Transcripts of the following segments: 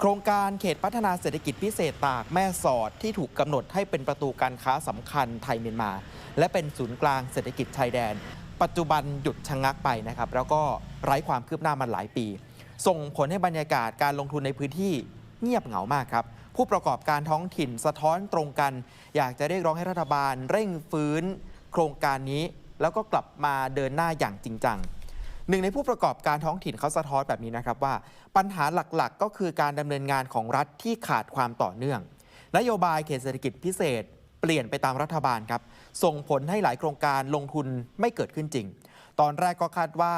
โครงการเขตพัฒนาเศรษฐกิจพิเศษตากแม่สอดที่ถูกกำหนดให้เป็นประตูการค้าสำคัญไทยเมียนมา และเป็นศูนย์กลางเศรษฐกิจชายแดน ปัจจุบันหยุดชะงักไปนะครับ แล้วก็ไร้ความคืบหน้ามาหลายปี ส่งผลให้บรรยากาศการลงทุนในพื้นที่เงียบเหงามากครับ ผู้ประกอบการท้องถิ่นสะท้อนตรงกัน อยากจะเรียกร้องให้รัฐบาล เร่งฟื้น โครงการนี้แล้วก็กลับมาเดินหน้าอย่างจริงจัง หนึ่งในผู้ประกอบการท้องถิ่นเขาสะท้อนแบบนี้นะครับว่า ปัญหาหลักๆ ก็คือการดำเนินงานของรัฐที่ขาดความต่อเนื่อง นโยบายเขตเศรษฐกิจพิเศษ เปลี่ยนไปตามรัฐบาลครับ ส่งผลให้หลายโครงการลงทุนไม่เกิดขึ้นจริง ตอนแรกก็คาดว่า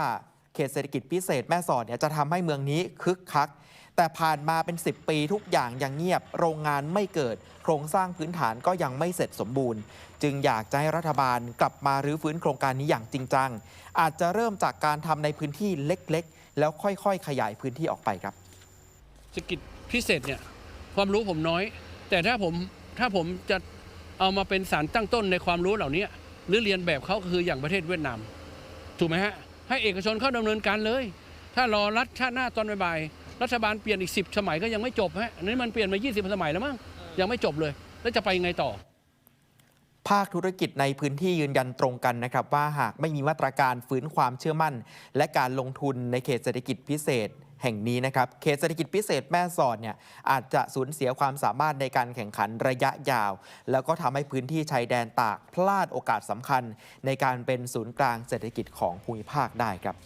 เขตเศรษฐกิจพิเศษแม่สอดเนี่ยจะทำให้เมืองนี้คึกคัก แต่ผ่านมาเป็น 10 ปีทุกอย่างยังเงียบ โรงงานไม่เกิด โครงสร้างพื้นฐานก็ยังไม่เสร็จสมบูรณ์ จึงอยากจะให้รัฐบาลกลับมารื้อฟื้นโครงการนี้อย่างจริงจัง อาจจะเริ่มจากการทำในพื้นที่เล็กๆ แล้วค่อยๆ ขยายพื้นที่ออกไปครับเศรษฐกิจพิเศษเนี่ยความรู้ผมน้อย แต่ถ้าผมถ้าผมจะเอามาเป็นสารตั้งต้นในความรู้เหล่านี้หรือเรียนแบบเขาคืออย่างประเทศเวียดนามถูกไหมฮะ ให้เอกชนเข้าดำเนินการเลย ถ้ารอรัฐชาติหน้าตอนบ่ายรัฐบาลเปลี่ยนอีก 10 สมัยก็ยังไม่จบฮะอันนี้มันเปลี่ยนมา 20 สมัยแล้วมั้งยังไม่จบเลย แล้วจะไปยังไงต่อ ภาคธุรกิจในพื้นที่ยืนยันตรงกันนะครับ ว่าหากไม่มีมาตรการฟื้นความเชื่อมั่น และการลงทุนในเขตเศรษฐกิจพิเศษ แห่งนี้นะครับเขตเศรษฐกิจพิเศษแม่สอดเนี่ยอาจจะสูญเสียความสามารถในการแข่งขันระยะยาว แล้วก็ทำให้พื้นที่ชายแดนตากพลาดโอกาสสำคัญ ในการเป็นศูนย์กลางเศรษฐกิจของภูมิภาคได้ครับ